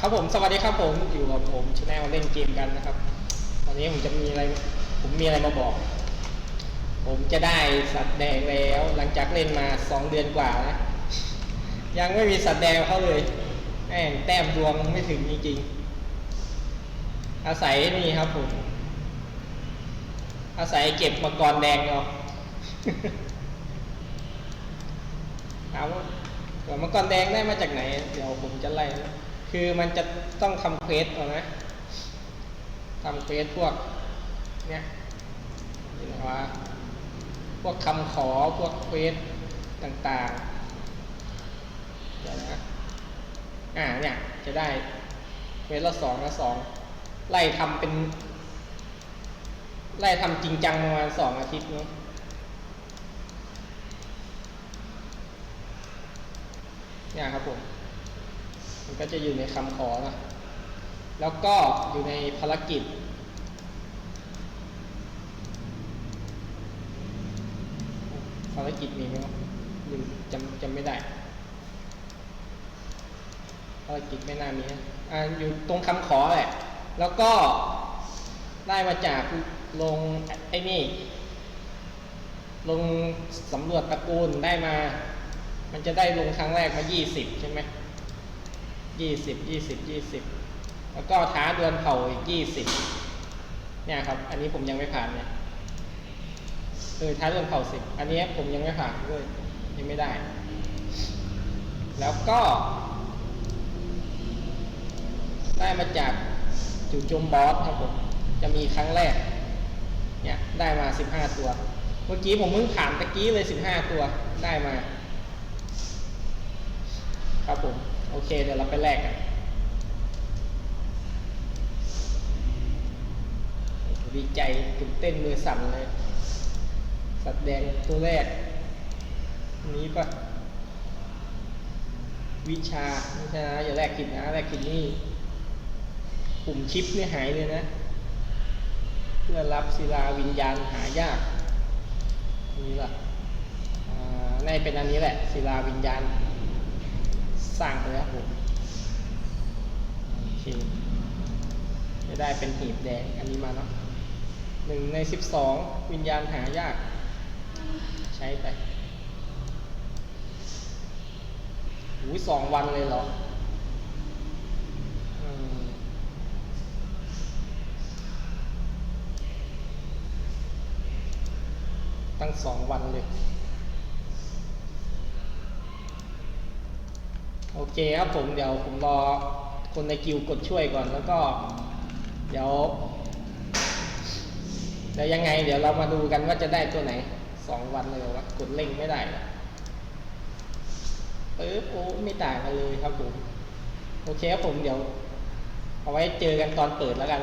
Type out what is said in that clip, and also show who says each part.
Speaker 1: ครับผมสวัสดีครับผมอยู่กับผมชแนลเล่นเกมกันนะครับ วันนี้ผมจะมีอะไร ผมมีอะไรมาบอก ผมจะได้สัตว์แดงแล้วหลังจากเล่นมาสองเดือนกว่านะยังไม่มีสัตว์แดงเขาเลยแม่งแต้มดวงไม่ถึงจริงๆอาศัยนี่ครับผม อาศัยเก็บมังกรแดงเอาถามว่ามังกรแดงได้มาจากไหน เดี๋ยวผมจะไล่นะ คือมันจะต้องทำเควสเอานะทำเควสพวกเนี้ยเห็นว่าพวกคำขอพวกเควสต่างๆเดี๋ยวนะอ่าเนี่ยจะได้เควสละสองละสองไล่ทำเป็น ไล่ทำจริงจังประมาณสองอาทิตย์เนาะเนี่ยครับผม ก็จะอยู่ในคำขอนะแล้วก็อยู่ในภารกิจ ภารกิจมีไหมวะลืมจำจำไม่ได้ ภารกิจไม่น่ามีนะอ่าอยู่ตรงคำขอแหละ แล้วก็ได้มาจากลงไอ้นี่ ลงสำรวจตระกูลได้มา มันจะได้ลงครั้งแรกมา 20 ใช่ไหม ยี่สิบยี่สิบยี่สิบแล้วก็ท้าดวลเผ่าอีก20เนี่ยครับ อันนี้ผมยังไม่ผ่านเนี่ยเออท้าดวลเผ่าสิบอันนี้ผมยังไม่ผ่านด้วยยังไม่ได้ แล้วก็ ได้มาจากจู่โจมบอสครับผมจะมีครั้งแรก เนี่ยได้มา15ตัว เมื่อกี้ผมเพิ่งผ่านตะกี้เลย15ตัวได้มา ครับผม โอเค เดี๋ยวเราไปแลกกันดีใจตื่นเต้นมือสั่นเลย สัตว์แดงตัวแรก นี้ปะวิชาไม่ใช่นะอย่าแลกผิดนะแลกผิดนี่ปุ่มชิปนี่หายเลยนะ เพื่อรับศิลาวิญญาณหายากนี่ล่ะอ่าในเป็นอันนี้แหละศิลาวิญญาณ สร้างไปแล้วผมโอเคจะได้เป็นหีบแดงอันนี้มาเนาะหนึ่งในสิบสองวิญญาณหายาก ใช้ไปหูยสองวันเลยเหรอตั้งสองวันเลย โอเคครับผมเดี๋ยวผมรอคนในกิวกดช่วยก่อนแล้วก็ เดี๋ยวเดี๋ยวยังไง เดี๋ยวเรามาดูกันว่าจะได้ตัวไหนสองวันเลยว่ากดเล่งไม่ได้ปึ๊บโอ้ไม่ต่างกันเลยครับผม โอเคครับผมเดี๋ยว เอาไว้เจอกันตอนเปิดแล้วกัน